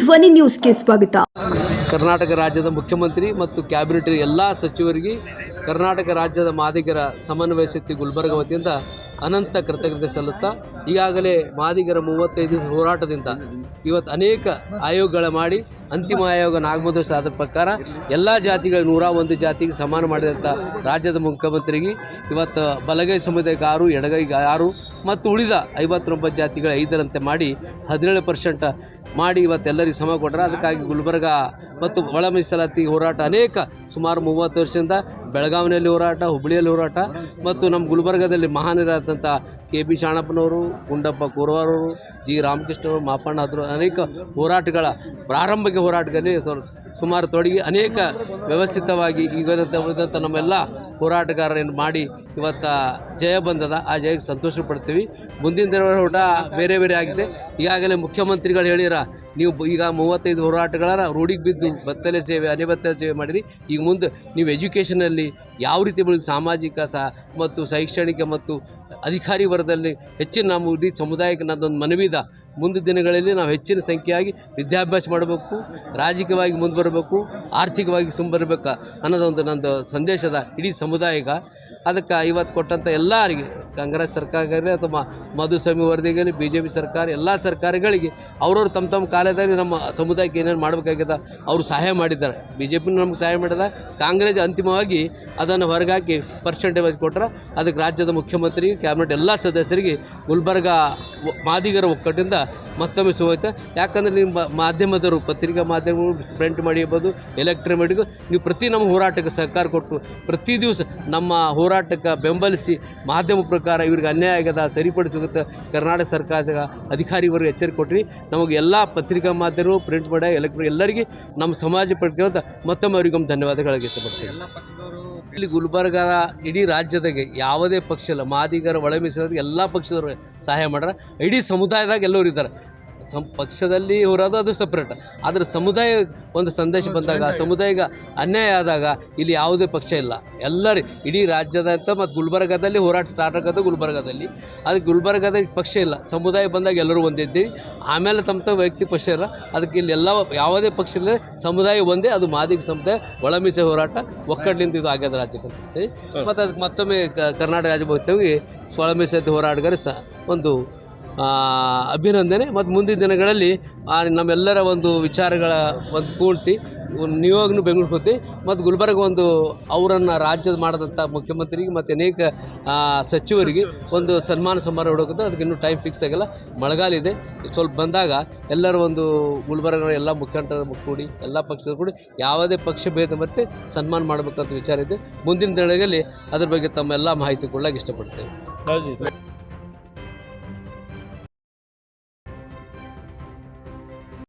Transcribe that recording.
ಧ್ವನಿ ನ್ಯೂಸ್ಗೆ ಸ್ವಾಗತ. ಕರ್ನಾಟಕ ರಾಜ್ಯದ ಮುಖ್ಯಮಂತ್ರಿ ಮತ್ತು ಕ್ಯಾಬಿನೆಟ್ ಎಲ್ಲ ಸಚಿವರಿಗೆ ಕರ್ನಾಟಕ ರಾಜ್ಯದ ಮಾದಿಗರ ಸಮನ್ವಯ ಶಕ್ತಿ ಗುಲ್ಬರ್ಗ ವತಿಯಿಂದ ಅನಂತ ಕೃತಜ್ಞತೆ ಸಲ್ಲುತ್ತಾ, ಈಗಾಗಲೇ ಮಾದಿಗರ ಮೂವತ್ತೈದು ಹೋರಾಟದಿಂದ ಇವತ್ತು ಅನೇಕ ಆಯೋಗಗಳ ಮಾಡಿ, ಅಂತಿಮ ಆಯೋಗ ನಾಗಮೋದರ್ಸ್ ಆದ ಪ್ರಕಾರ ಎಲ್ಲ ಜಾತಿಗಳ ನೂರ ಒಂದು ಜಾತಿಗೆ ಸಮಾನ ಮಾಡಿದಂಥ ರಾಜ್ಯದ ಮುಖ್ಯಮಂತ್ರಿಗೆ ಇವತ್ತು ಬಲಗೈ ಸಮುದಾಯಕ್ಕೆ ಆರು ಎಡಗೈಗೆ ಆರು ಮತ್ತು ಉಳಿದ ಐವತ್ತೊಂಬತ್ತು ಜಾತಿಗಳ ಐದರಂತೆ ಮಾಡಿ ಹದಿನೇಳು ಪರ್ಸೆಂಟ್ ಮಾಡಿ ಇವತ್ತೆಲ್ಲರಿಗೂ ಸಮ ಕೊಟ್ಟರೆ. ಅದಕ್ಕಾಗಿ ಗುಲ್ಬರ್ಗ ಮತ್ತು ಒಳ ಮೀಸಲಾತಿ ಹೋರಾಟ ಅನೇಕ, ಸುಮಾರು ಮೂವತ್ತು ವರ್ಷದಿಂದ ಬೆಳಗಾವಿನಲ್ಲಿ ಹೋರಾಟ, ಹುಬ್ಬಳ್ಳಿಯಲ್ಲಿ ಹೋರಾಟ ಮತ್ತು ನಮ್ಮ ಗುಲ್ಬರ್ಗದಲ್ಲಿ ಮಹಾನರಾದಂಥ ಕೆ ಬಿ ಶಾಣಪ್ಪನವರು, ಗುಂಡಪ್ಪ ಕೂರವಾರವರು, ಜಿ ರಾಮಕೃಷ್ಣವರು ಮಾಪಣ್ಣ ಅನೇಕ ಹೋರಾಟಗಳ ಪ್ರಾರಂಭಿಕ ಹೋರಾಟದಲ್ಲಿ ಸುಮಾರು ತೊಡಗಿ ಅನೇಕ ವ್ಯವಸ್ಥಿತವಾಗಿ ಈಗ ನಮ್ಮೆಲ್ಲ ಹೋರಾಟಗಾರರನ್ನು ಮಾಡಿ ಇವತ್ತು ಜಯ ಬಂದದ. ಆ ಜಯಕ್ಕೆ ಸಂತೋಷ ಪಡ್ತೀವಿ ಮುಂದಿನ ದಿನ ಊಟ ಬೇರೆ ಬೇರೆ ಆಗಿದೆ. ಈಗಾಗಲೇ ಮುಖ್ಯಮಂತ್ರಿಗಳು ಹೇಳಿರ, ನೀವು ಈಗ ಮೂವತ್ತೈದು ಹೋರಾಟಗಳನ್ನು ರೂಢಿಗೆ ಬಿದ್ದು ಬತ್ತಲೆ ಸೇವೆ ಅನೆಬತ್ತಲೆ ಸೇವೆ ಮಾಡಿರಿ. ಈಗ ಮುಂದೆ ನೀವು ಎಜುಕೇಷನಲ್ಲಿ ಯಾವ ರೀತಿ ಬೆಳೆದು ಸಾಮಾಜಿಕ ಸಹ ಮತ್ತು ಶೈಕ್ಷಣಿಕ ಮತ್ತು ಅಧಿಕಾರಿ ವರ್ಗದಲ್ಲಿ ಹೆಚ್ಚಿನ ನಮ್ಮ ಇಡೀ ಸಮುದಾಯಕ್ಕೆ ನನ್ನದೊಂದು ಮನವಿದ ಮುಂದಿನ ದಿನಗಳಲ್ಲಿ ನಾವು ಹೆಚ್ಚಿನ ಸಂಖ್ಯೆಯಾಗಿ ವಿದ್ಯಾಭ್ಯಾಸ ಮಾಡಬೇಕು, ರಾಜಕೀಯವಾಗಿ ಮುಂದೆ ಬರಬೇಕು ಆರ್ಥಿಕವಾಗಿ ಸುಂಬರಬೇಕು ಅನ್ನೋದೊಂದು ನಂದು ಸಂದೇಶದ ಇಡೀ ಸಮುದಾಯಕ್ಕೆ ಅದಕ್ಕೆ ಇವತ್ತು ಕೊಟ್ಟಂಥ ಎಲ್ಲರಿಗೆ ಕಾಂಗ್ರೆಸ್ ಸರ್ಕಾರಗಳೇ ಅಥವಾ ಮಧುಸ್ವಾಮಿ ವರದಿಗಲಿ ಬಿ ಜೆ ಪಿ ಸರ್ಕಾರ, ಎಲ್ಲ ಸರ್ಕಾರಗಳಿಗೆ ಅವ್ರವ್ರು ತಮ್ಮ ತಮ್ಮ ಕಾಲದಲ್ಲಿ ನಮ್ಮ ಸಮುದಾಯಕ್ಕೆ ಏನೇನು ಮಾಡಬೇಕಾಗಿದೆ ಅವರು ಸಹಾಯ ಮಾಡಿದ್ದಾರೆ. ಬಿ ಜೆ ಪಿನೂ ನಮ್ಗೆ ಸಹಾಯ ಮಾಡಿದ. ಕಾಂಗ್ರೆಸ್ ಅಂತಿಮವಾಗಿ ಅದನ್ನು ಹೊರಗಾಕಿ ಪರ್ಸೆಂಟೇಜ್ ಕೊಟ್ಟರೆ ಅದಕ್ಕೆ ರಾಜ್ಯದ ಮುಖ್ಯಮಂತ್ರಿ ಕ್ಯಾಬಿನೆಟ್ ಎಲ್ಲ ಸದಸ್ಯರಿಗೆ ಗುಲ್ಬರ್ಗ ಮಾದಿಗರ ಒಕ್ಕಟ್ಟಿಂದ ಮತ್ತೊಮ್ಮೆ ಶುಭಾಯಿತು ಯಾಕಂದರೆ ನಿಮ್ಮ ಮಾಧ್ಯಮದವರು ಪತ್ರಿಕಾ ಮಾಧ್ಯಮಗಳು ಪ್ರಿಂಟ್ ಮಾಡಿರ್ಬೋದು ಎಲೆಕ್ಟ್ರಾನಿಕ್ ನೀವು ಪ್ರತಿ ನಮ್ಮ ಹೋರಾಟಕ್ಕೆ ಸಹಕಾರ ಕೊಟ್ಟು ಪ್ರತಿ ದಿವಸ ನಮ್ಮ ಹೋರಾಟಕ್ಕೆ ಬೆಂಬಲಿಸಿ ಮಾಧ್ಯಮ ಪ್ರಕಾರ ಇವ್ರಿಗೆ ಅನ್ಯಾಯ ಆಗ್ಯದ ಸರಿಪಡಿಸುತ್ತೆ ಕರ್ನಾಟಕ ಸರ್ಕಾರದ ಅಧಿಕಾರಿವರೆಗೆ ಎಚ್ಚರಿಕೆ ಕೊಟ್ರಿ. ನಮಗೆ ಎಲ್ಲ ಪತ್ರಿಕಾ ಮಾಧ್ಯಮ ಪ್ರಿಂಟ್ ಮಾಡ ಎಲೆಕ್ಟ್ರಿಕ್ ಎಲ್ಲರಿಗೆ ನಮ್ಮ ಸಮಾಜ ಪಡ್ಕೊಳ್ಳೋಂಥ ಮತ್ತೊಮ್ಮೆ ಒಂದು ಧನ್ಯವಾದಗಳಿಗೆ ಇಷ್ಟಪಡ್ತೀನಿ. ಇಲ್ಲಿ ಗುಲ್ಬರ್ಗ ಇಡೀ ರಾಜ್ಯದಾಗೆ ಯಾವುದೇ ಪಕ್ಷ ಇಲ್ಲ. ಮಾದಿಗರ ಒಳ ಎಲ್ಲ ಪಕ್ಷದವರು ಸಹಾಯ ಮಾಡ್ಯಾರ. ಇಡೀ ಸಮುದಾಯದಾಗ ಎಲ್ಲರೂ ಇದ್ದಾರೆ. ಸಂ ಪಕ್ಷದಲ್ಲಿ ಹೋರೋದು ಅದು ಸಪ್ರೇಟ್ ಆದರೆ ಸಮುದಾಯ ಒಂದು ಸಂದೇಶ ಬಂದಾಗ ಸಮುದಾಯಕ್ಕೆ ಅನ್ಯಾಯ ಆದಾಗ ಇಲ್ಲಿ ಯಾವುದೇ ಪಕ್ಷ ಇಲ್ಲ. ಎಲ್ಲರೂ ಇಡೀ ರಾಜ್ಯದಂತ ಮತ್ತು ಗುಲ್ಬರ್ಗದಲ್ಲಿ ಹೋರಾಟ ಸ್ಟಾರ್ಟ್ ಆಗೋದು ಗುಲ್ಬರ್ಗದಲ್ಲಿ. ಅದಕ್ಕೆ ಗುಲ್ಬರ್ಗದಲ್ಲಿ ಪಕ್ಷ ಇಲ್ಲ. ಸಮುದಾಯ ಬಂದಾಗ ಎಲ್ಲರೂ ಒಂದಿದ್ದೀವಿ. ಆಮೇಲೆ ತಮ್ಮ ತಮ್ಮ ವ್ಯಕ್ತಿ ಪಕ್ಷ ಇಲ್ಲ. ಅದಕ್ಕೆ ಇಲ್ಲಿ ಎಲ್ಲ ಯಾವುದೇ ಪಕ್ಷ ಇಲ್ಲ ಸಮುದಾಯ ಒಂದೇ ಅದು ಮಾದಿಗ ಸಮುದಾಯ ಒಳಮೀಸೆ ಹೋರಾಟ ಒಕ್ಕಟ್ಟಿನಿಂದ ಇದು ಆಗ್ಯದ ರಾಜ್ಯಕ್ಕೆ ಮತ್ತು ಅದಕ್ಕೆ ಮತ್ತೊಮ್ಮೆ ಕರ್ನಾಟಕ ರಾಜ್ಯ ಒಳಮೀಸೆ ಹೋರಾಟಗಾರ ಸಹ ಒಂದು ಅಭಿನಂದನೆ. ಮತ್ತು ಮುಂದಿನ ದಿನಗಳಲ್ಲಿ ನಮ್ಮೆಲ್ಲರ ಒಂದು ವಿಚಾರಗಳ ಒಂದು ಪೂರ್ತಿ ನಿಯೋಗನು ಬೆಂಗಳೂರು ಹೋಗ್ತಿ ಮತ್ತು ಗುಲ್ಬರ್ಗ ಒಂದು ಅವರನ್ನು ರಾಜ್ಯದ ಮಾಡಿದಂಥ ಮುಖ್ಯಮಂತ್ರಿಗೆ ಮತ್ತು ಅನೇಕ ಸಚಿವರಿಗೆ ಒಂದು ಸನ್ಮಾನ ಸಮಾರಂಭ ಹುಡುಕುತ್ತೆ. ಅದಕ್ಕೆ ಇನ್ನೂ ಟೈಮ್ ಫಿಕ್ಸ್ ಆಗಿಲ್ಲ. ಮಳೆಗಾಲ ಇದೆ. ಸ್ವಲ್ಪ ಬಂದಾಗ ಎಲ್ಲರೂ ಒಂದು ಗುಲ್ಬರ್ಗ ಎಲ್ಲ ಮುಖಂಡರ ಕೂಡಿ, ಎಲ್ಲ ಪಕ್ಷದ ಕೂಡಿ ಯಾವುದೇ ಪಕ್ಷ ಭೇದ ಮತ್ತೆ ಸನ್ಮಾನ ಮಾಡಬೇಕಂತ ವಿಚಾರ ಇದೆ. ಮುಂದಿನ ದಿನಗಳಲ್ಲಿ ಅದ್ರ ಬಗ್ಗೆ ತಮ್ಮೆಲ್ಲ ಮಾಹಿತಿ ಕೊಡಲಿಕ್ಕೆ ಇಷ್ಟಪಡ್ತೇವೆ.